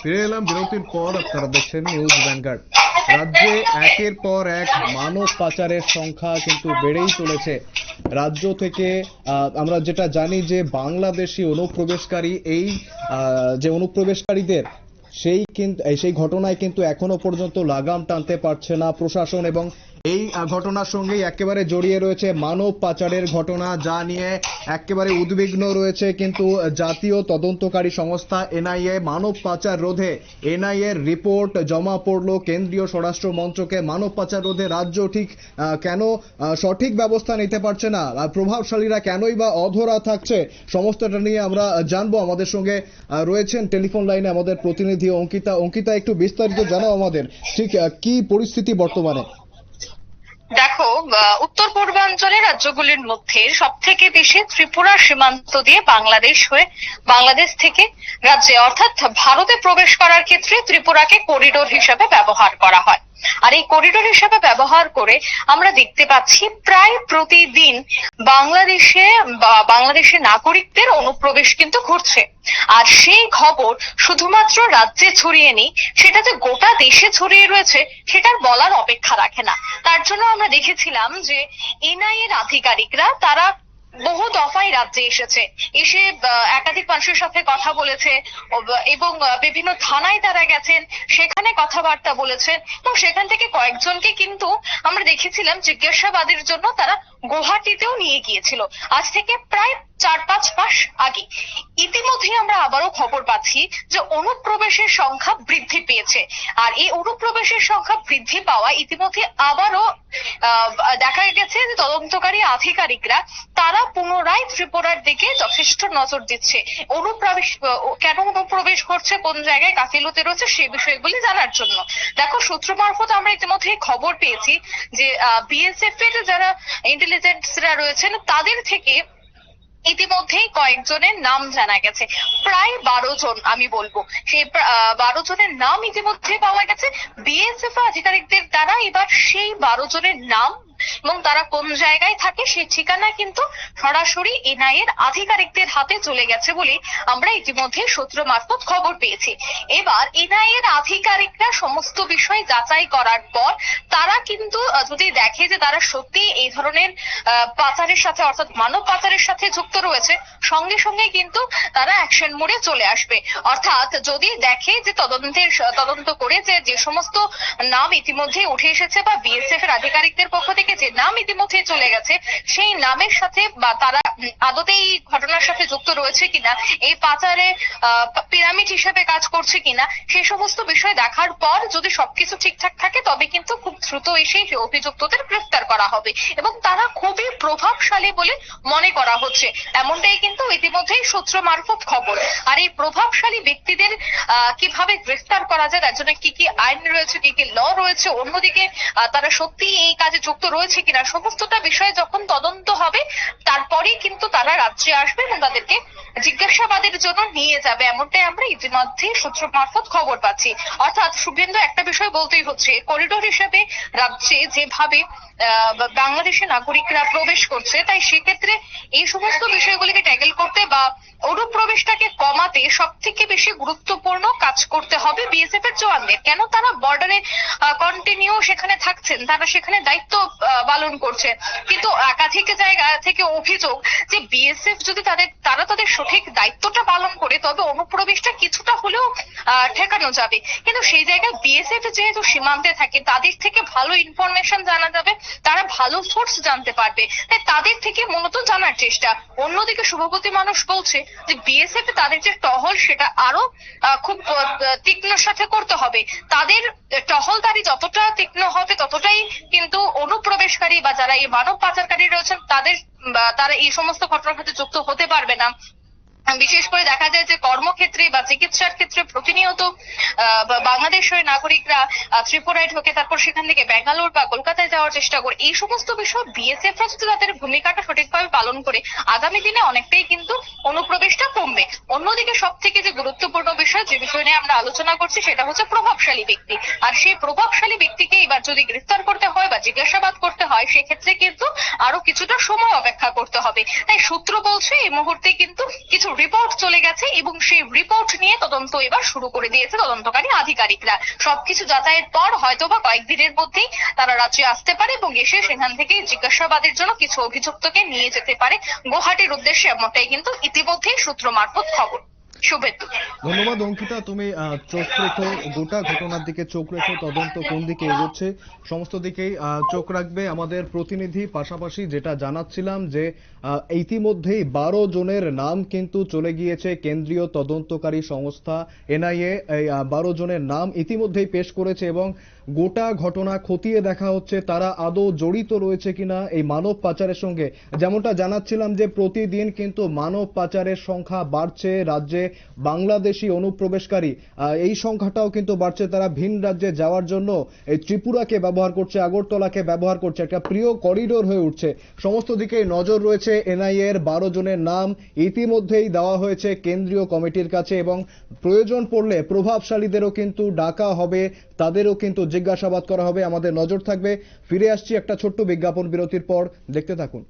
ফিরে এলাম বিরতির পর আপনারা দেখছেন নিউজ ভ্যানগার্ড রাজ্যে একের পর এক মানব পাচারের সংখ্যা কিন্তু বেড়েই চলেছে। রাজ্য থেকে আমরা যেটা জানি যে বাংলাদেশি অনুপ্রবেশকারী এই যে অনুপ্রবেশকারীদের, সেই কিন্তু সেই ঘটনায় কিন্তু এখনও পর্যন্ত লাগাম টানতে পারছে না প্রশাসন এবং এই ঘটনার সঙ্গেই একেবারে জড়িয়ে রয়েছে মানব পাচারের ঘটনা, যা নিয়ে একেবারে উদ্বিগ্ন রয়েছে কিন্তু জাতীয় তদন্তকারী সংস্থা এনআইএ মানব পাচার রোধে এনআইএ রিপোর্ট জমা পড়ল। কেন্দ্রীয় স্বরাষ্ট্র মন্ত্রকে মানব পাচার রোধে রাজ্য ঠিক কেন সঠিক ব্যবস্থা নিতে পারছে না? প্রভাবশালীরা কেনই বা অধরা থাকছে? সমস্তটা নিয়ে আমরা জানব। আমাদের সঙ্গে রয়েছেন টেলিফোন লাইনে আমাদের প্রতিনিধি অঙ্কিতা। অঙ্কিতা, একটু বিস্তারিত জানাও আমাদের। ঠিক কি পরিস্থিতি বর্তমানে? দেখো উত্তর পূর্বাঞ্চলের রাজ্যগুলির মধ্যে সব থেকে বেশি ত্রিপুরা সীমান্ত দিয়ে বাংলাদেশ হয়ে বাংলাদেশ থেকে রাজ্যে, অর্থাৎ ভারতে প্রবেশ করার ক্ষেত্রে ত্রিপুরাকে করিডোর হিসেবে ব্যবহার করা হয়। আর এই করিডোর হিসাবে ব্যবহার করে আমরা দেখতে পাচ্ছি প্রায় প্রতিদিন বাংলাদেশে বাংলাদেশের নাগরিকদের অনুপ্রবেশ কিন্তু ঘটছে। আর সেই খবর শুধুমাত্র রাজ্যে ছড়িয়ে নেই, সেটা যে গোটা দেশে ছড়িয়ে রয়েছে সেটার বলার অপেক্ষা রাখে না। তার জন্য আমরা দেখেছিলাম যে এনআই এর আধিকারিকরা তারা বহু দফায় রাজ্যে এসেছে। এসে একাধিক মানুষের সাথে কথা বলেছে এবং বিভিন্ন থানায় তারা গেছেন, সেখানে কথাবার্তা বলেছেন। এবং সেখান থেকে কয়েকজনকে কিন্তু আমরা দেখেছিলাম জিজ্ঞাসাবাদের জন্য তারা গুয়াহাটিতেও নিয়ে গিয়েছিল। আজ থেকে প্রায় চার পাঁচ মাস আগে। ইতিমধ্যে আমরা আবারও খবর পাচ্ছি যে অনুপ্রবেশের সংখ্যা বৃদ্ধি পেয়েছে। আর এই অনুপ্রবেশের সংখ্যা বৃদ্ধি পাওয়া ইতিমধ্যে আবারও দেখা গেছে যে তদন্তকারী আধিকারিকরা, তারা পুনরায় ত্রিপুরার দিকে যথেষ্ট নজর দিচ্ছে। অনুপ্রবেশ কেন অনুপ্রবেশ করছে, কোন জায়গায় গাফিলতি রয়েছে সেই বিষয়গুলি জানার জন্য। দেখো, সূত্র মারফত আমরা ইতিমধ্যে খবর পেয়েছি যে বিএসএফ এর যারা ইন্টেলিজেন্সরা রয়েছেন, তাদের থেকে ইতিমধ্যেই কয়েকজনের নাম জানা গেছে। প্রায় বারো জন, আমি বলব। সেই বারো জনের নাম ইতিমধ্যে পাওয়া গেছে। বিএসএফ আধিকারিকদের দ্বারা এবার সেই বারো জনের নাম এবং তারা কোন জায়গায় থাকে সেই ঠিকানা কিন্তু সরাসরি এনআই এর আধিকারিকদের হাতে চলে গেছে বলে আমরা ইতিমধ্যে সূত্র মারফত খবর পেয়েছি। এবার এনআই এর আধিকারিকরা সমস্ত বিষয় যাচাই করার পর তারা কিন্তু যদি দেখে যে তারা সত্যি এই ধরনের পাচারের সাথে, অর্থাৎ মানব পাচারের সাথে যুক্ত রয়েছে, সঙ্গে সঙ্গে কিন্তু তারা অ্যাকশন মোডে চলে আসবে। অর্থাৎ যদি দেখে যে তদন্তের, তদন্ত করে যে যে সমস্ত নাম ইতিমধ্যে উঠে এসেছে বা বিএসএফ এর আধিকারিকদের পক্ষ থেকে যে নাম ইতিমধ্যে চলে গেছে, সেই নামের সাথে বা তারা আদতে এই ঘটনার সাথে যুক্ত রয়েছে কিনা, এই পাচারে পিরামিড হিসেবে কাজ করছে কিনা সেই সমস্ত বিষয় দেখার পর যদি সবকিছু ঠিকঠাক থাকে, তবে কিন্তু খুব দ্রুত এসে অভিযুক্তদের গ্রেফতার করা হবে। এবং তারা খুবই প্রভাবশালী বলে মনে করা হচ্ছে। এমনটাই কিন্তু ইতিমধ্যেই সূত্র মারফত খবর। আর এই প্রভাবশালী ব্যক্তিদের কীভাবে গ্রেফতার করা যায়, তার জন্য কি কি আইন রয়েছে, কি কি ল রয়েছে, অন্যদিকে তারা সত্যি এই কাজে যুক্ত রয়েছে কিনা, সমস্তটা বিষয়ে যখন তদন্ত হবে, তারপরেই কিন্তু তারা রাজ্যে আসবে এবং তাদেরকে জিজ্ঞাসাবাদের জন্য নিয়ে যাবে। এমনটাই আমরা ইতিমধ্যে সূত্র মারফত খবর পাচ্ছি। অর্থাৎ শুভেন্দু একটা বিষয় বলতেই হচ্ছে করিডোর হিসাবে রাজ্যে যেভাবে বাংলাদেশের নাগরিকরা প্রবেশ করছে, তাই সেক্ষেত্রে এই সমস্ত বিষয়গুলিকে ট্যাকেল করতে বা অনুপ্রবেশটাকে কমাতে সব থেকে বেশি গুরুত্বপূর্ণ কাজ করতে হবে বিএসএফ এর জওয়ানদের। কেন তারা বর্ডারে কন্টিনিউ সেখানে থাকছেন? তারা সেখানে দায়িত্ব পালন করছে। কিন্তু একাধিক জায়গা থেকে অভিযোগ যে বিএসএফ যদি তাদের, তারা তাদের সঠিক দায়িত্বটা পালন করে, তবে অনুপ্রবেশটা কিছুটা হলেও ঠেকানো যাবে। কিন্তু সেই জায়গায় বিএসএফ যেহেতু সীমান্তে থাকে, তাদের থেকে ভালো ইনফরমেশন জানা যাবে। ভালো সোর্স জানতে পারবে। তাই তাদের থেকে মূলত জানার চেষ্টা। অন্যদিকে শুভপতি মানুষ বলছে যে বিএসএফ তাদের যে টহল, সেটা আরও খুব তীক্ষ্ণ সাথে করতে হবে। তাদের টহলদারি যতটা তীক্ষ্ণ হবে, ততটাই কিন্তু অনুপ্রবেশকারী বা যারা এই মানব পাচারকারী রয়েছেন, তাদের তারা এই সমস্ত ঘটনার সাথে যুক্ত হতে পারবে না। বিশেষ করে দেখা যায় যে কর্মক্ষেত্রে বা চিকিৎসার ক্ষেত্রে প্রতিনিয়ত বাংলাদেশের নাগরিকরা ত্রিপুরায় ঢোকে, তারপর সেখান থেকে ব্যাঙ্গালোর বা কলকাতায় যাওয়ার চেষ্টা করে। এই সমস্ত বিষয় বিএসএফ তাদের ভূমিকাটা সঠিকভাবে পালন করে, আগামী দিনে অনেকটাই কিন্তু অনুপ্রবেশটা কমবে। অন্যদিকে সব থেকে যে গুরুত্বপূর্ণ বিষয়, যে বিষয় নিয়ে আমরা আলোচনা করছি, সেটা হচ্ছে প্রভাবশালী ব্যক্তি। আর সেই প্রভাবশালী ব্যক্তিকে এবার যদি গ্রেফতার করতে হয় বা জিজ্ঞাসাবাদ করতে হয়, সেক্ষেত্রে কিন্তু আরও কিছুটা সময় অপেক্ষা করতে হবে। তাই সূত্র বলছে, এই মুহূর্তে কিন্তু কিছু রিপোর্ট চলে গেছে এবং সেই রিপোর্ট নিয়ে তদন্ত এবার শুরু করে দিয়েছে তদন্তকারী আধিকারিকরা। সবকিছু যাচাইয়ের পর হয়তোবা কয়েকদিনের মধ্যেই তারা রাজ্যে আসতে পারে এবং এসে সেখান থেকে জিজ্ঞাসাবাদের জন্য কিছু অভিযুক্তকে নিয়ে যেতে পারে। গুয়াহাটির উদ্দেশ্যে এমনটাই কিন্তু ইতিমধ্যেই সূত্র মারফত খবর। শুভেন্দু ধন্যবাদ, অঙ্কিতা। তুমি চোখ রেখো গোটা ঘটনার দিকে, চোখ রেখো, তদন্ত কোন দিকে এগোচ্ছে? সমস্ত দিকেই চোখ রাখবে আমাদের প্রতিনিধি। পাশাপাশি যেটা জানাচ্ছিলাম যে ইতিমধ্যেই বারো জনের নাম কিন্তু চলে গিয়েছে কেন্দ্রীয় তদন্তকারী সংস্থা এনআইএ। এই বারো জনের নাম ইতিমধ্যেই পেশ করেছে এবং গোটা ঘটনা খতিয়ে দেখা হচ্ছে, তারা আদৌ জড়িত রয়েছে কিনা এই মানব পাচারের সঙ্গে। যেমনটা জানাচ্ছিলাম যে, প্রতিদিন কিন্তু মানব পাচারের সংখ্যা বাড়ছে, রাজ্যে বাংলাদেশি অনুপ্রবেশকারী। এই সংখ্যাটাও কিন্তু বাড়ছে। তারা ভিন রাজ্যে যাওয়ার জন্য এই ত্রিপুরাকে ব্যবহার করছে, আগরতলাকে ব্যবহার করছে। একটা প্রিয় করিডোর হয়ে উঠছে। সমস্ত দিকেই নজর রয়েছে এনআইএ এর বারো জনের নাম। ইতিমধ্যেই দেওয়া হয়েছে কেন্দ্রীয় কমিটির কাছে এবং প্রয়োজন পড়লে প্রভাবশালীদেরও কিন্তু ডাকা হবে। তাদেরও কিন্তু জিজ্ঞাসাবাদ করা হবে। আমাদের নজর থাকবে। ফিরে আসছি একটা ছোট্ট বিজ্ঞাপন বিরতির পর। দেখতে থাকুন।